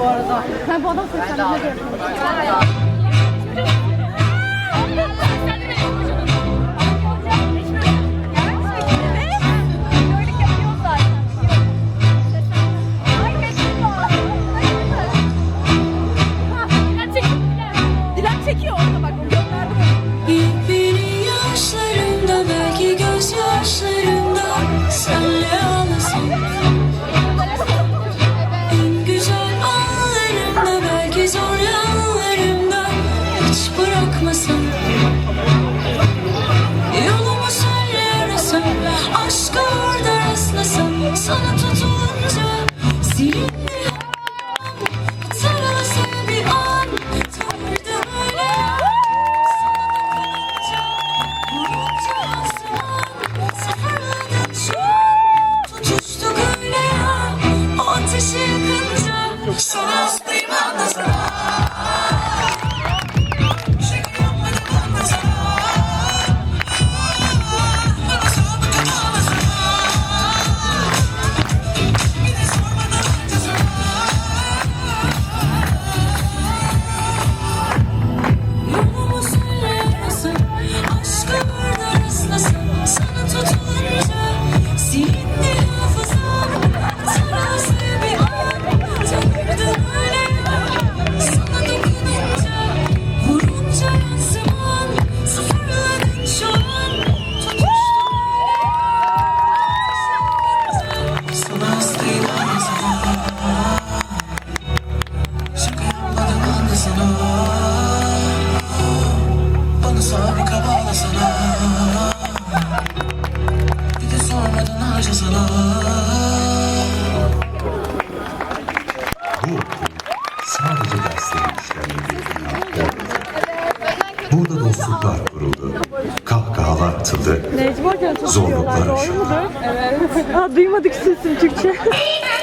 bu arada. Ben bu adam seslenme görüyorum. So Burada dostluklar kuruldu. Kahkahalar atıldı. Zorluklar diyorlar. Doğru aşıldı. Evet. Aa, duymadık sesim Türkçe.